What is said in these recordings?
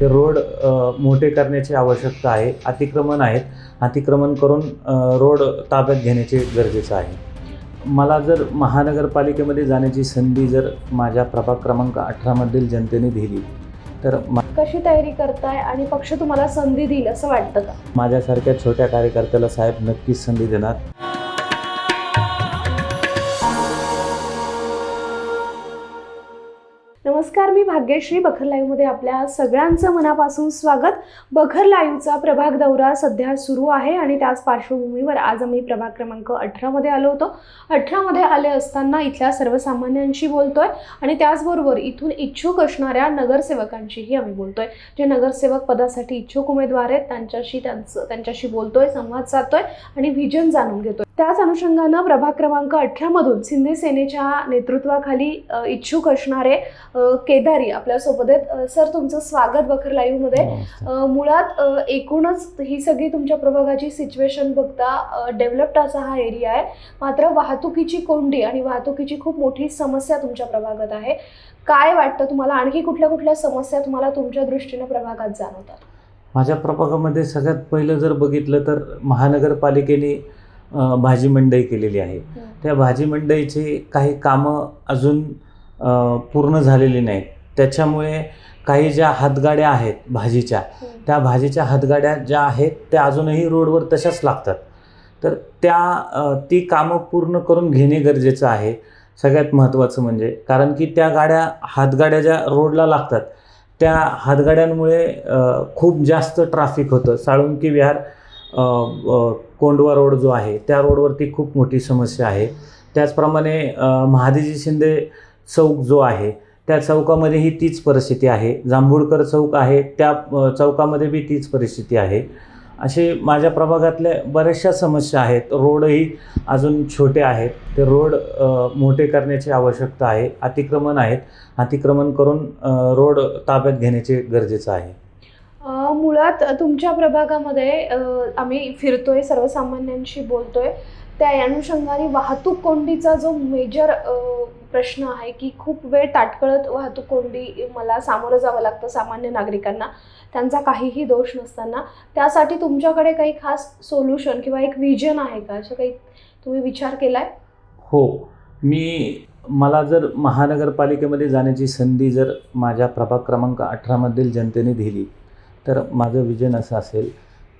ते रोड मोठे करण्याची आवश्यकता आहे अतिक्रमण आहेत. अतिक्रमण करून रोड ताब्यात घेण्याचे गरजेचं आहे. मला जर महानगरपालिकेमध्ये जाण्याची संधी जर माझ्या प्रभाग क्रमांक अठरामधील जनतेने दिली तर कशी तयारी करताय आणि पक्ष तुम्हाला संधी देईल असं वाटतं का? माझ्यासारख्या छोट्या कार्यकर्त्याला साहेब नक्कीच संधी देणार. नमस्कार मी भाग्यश्री. बखर लाईव्हमध्ये आपल्या सगळ्यांचं मनापासून स्वागत. बखर लाईव्हचा प्रभाग दौरा सध्या सुरू आहे आणि त्याच पार्श्वभूमीवर आज आम्ही प्रभाग क्रमांक अठरामध्ये आलो होतो. अठरामध्ये आले असताना इथल्या सर्वसामान्यांशी बोलतोय आणि त्याचबरोबर इथून इच्छुक असणाऱ्या नगरसेवकांशीही आम्ही बोलतोय. जे नगरसेवक पदासाठी इच्छुक उमेदवार आहेत त्यांच्याशी त्यांचं त्यांच्याशी बोलतोय संवाद साधतोय आणि व्हिजन जाणून घेतोय. त्याच अनुषंगानं प्रभाग क्रमांक अठरामधून शिंदे सेनेच्या नेतृत्वाखाली इच्छुक असणारे केदारी आपल्यासोबत आहेत. सर तुमचं स्वागत बखर लाईव्हमध्ये. मुळात एकूणच ही सगळी तुमच्या प्रभागाची सिच्युएशन बघता डेव्हलप्ड असा हा एरिया आहे. मात्र वाहतुकीची कोंडी आणि वाहतुकीची खूप मोठी समस्या तुमच्या प्रभागात आहे. काय वाटतं तुम्हाला? आणखी कुठल्या कुठल्या समस्या तुम्हाला तुमच्या दृष्टीनं प्रभागात जाणवतात? माझ्या प्रभागामध्ये सगळ्यात पहिलं जर बघितलं तर महानगरपालिकेने भाजी मंडई केलेली आहे. त्या भाजी मंडईची काही कामं अजून पूर्ण झालेली नाहीत. त्याच्यामुळे काही ज्या हातगाड्या आहेत भाजीच्या त्या भाजीच्या हातगाड्या ज्या आहेत त्या अजूनही रोडवर तशाच लागतात. तर त्या ती कामं पूर्ण करून घेणे गरजेचं आहे. सगळ्यात महत्त्वाचं म्हणजे कारण की त्या गाड्या हातगाड्या ज्या रोडला लागतात त्या हातगाड्यांमुळे खूप जास्त ट्रॅफिक होतं. साळुंकी विहार कोंडवा रोड जो आहे त्या रोडवरती खूप मोठी समस्या आहे. त्याचप्रमाणे महादेजी शिंदे चौक जो आहे त्या चौकामध्येही तीच परिस्थिती आहे. जांभूळकर चौक आहे त्या चौकामध्ये बी तीच परिस्थिती आहे. असे माझ्या प्रभागातल्या बऱ्याचशा समस्या आहेत. रोडही अजून छोटे आहेत. ते रोड मोठे करण्याची आवश्यकता आहे अतिक्रमण आहेत. अतिक्रमण करून रोड ताब्यात घेण्याचे गरजेचं आहे. मुळात तुमच्या प्रभागामध्ये आम्ही फिरतोय सर्वसामान्यांशी बोलतोय. त्या अनुषंगाने वाहतूक कोंडीचा जो मेजर प्रश्न आहे की खूप वेळ ताटकळत वाहतूक कोंडी मला सामोरं जावं लागतं सामान्य नागरिकांना. त्यांचा काहीही दोष नसताना. त्यासाठी तुमच्याकडे काही खास सोल्युशन किंवा एक विजन आहे का? असं काही तुम्ही विचार केलाय? हो. मी मला जर महानगरपालिकेमध्ये जाण्याची संधी जर माझ्या प्रभाग क्रमांक अठरामधील जनतेने दिली तर माझं विजन असं असेल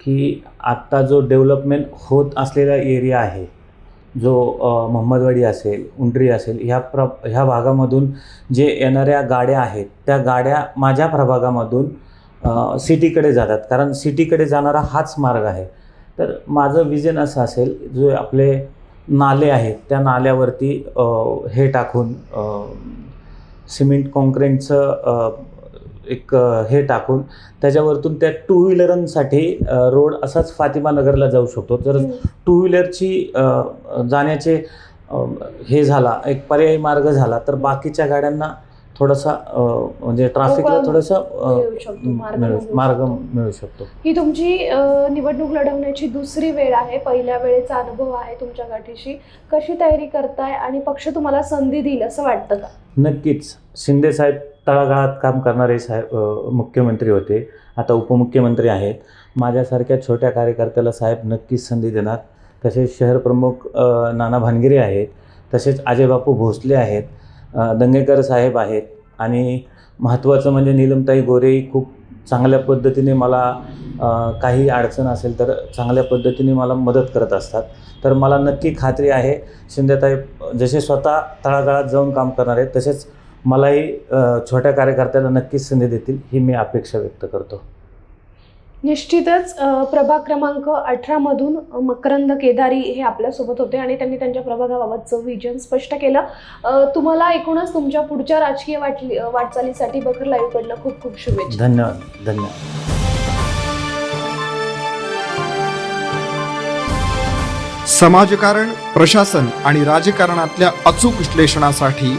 की आत्ता जो डेव्हलपमेंट होत असलेला एरिया आहे जो मोहम्मदवाडी असेल उंटरी असेल ह्या प्र ह्या भागामधून जे येणाऱ्या गाड्या आहेत त्या गाड्या माझ्या प्रभागामधून सिटीकडे जातात. कारण सिटीकडे जाणारा हाच मार्ग आहे. तर माझं विजन असं असेल जो आपले नाले आहेत त्या नाल्यावरती हे टाकून सिमेंट कॉन्क्रीटचं एक हे टाकून त्याच्यावरतून त्या टू व्हीलरांसाठी रोड असाच फातिमा नगरला जाऊ शकतो. जर टू व्हीलरची जाण्याचे हे झाला एक पर्यायी मार्ग झाला तर बाकीच्या गाड्यांना थोडासा म्हणजे ट्रॅफिकला थोडंसं मार्ग मिळू शकतो. ही तुमची निवडणूक लढवण्याची दुसरी वेळ आहे पहिल्या वेळेचा अनुभव आहे तुमच्या गाठीशी. कशी तयारी करताय आणि पक्ष तुम्हाला संधी देईल असं वाटतं का? नक्कीच. शिंदेसाहेब तळागाळात काम करणारे साहेब मुख्यमंत्री होते. आता उपमुख्यमंत्री आहेत. माझ्यासारख्या छोट्या कार्यकर्त्याला साहेब नक्कीच संधी देणार. तसेच शहर प्रमुख नाना भानगिरे आहेत. तसेच अजयबापू भोसले आहेत. दंगेकर साहेब आहेत. आणि महत्त्वाचं म्हणजे नीलमताई गोरेही खूप चांगल्या पद्धतीने मला काही अडचण असेल तर चांगल्या पद्धतीने मला मदत करत असतात. तर मला नक्की खात्री आहे शिंदेताई जसे स्वतः तळागाळात जाऊन काम करणार आहेत तसेच मलाही छोट्या कार्यकर्त्याला नक्कीच संधी देतील ही मी अपेक्षा व्यक्त करतो. निश्चितच प्रभाग क्रमांक अठरामधून मकरंद केदारी हे आपल्यासोबत होते आणि त्यांनी त्यांच्या प्रभागाबाबतचं विजन स्पष्ट केलं. तुम्हाला एकूणच तुमच्या पुढच्या राजकीय वाटली वाटचालीसाठी बखर लाईव्हकडनं खूप खूप शुभेच्छा. धन्यवाद धन्यवाद. समाजकारण प्रशासन आणि राजकारणातल्या अचूक विश्लेषणासाठी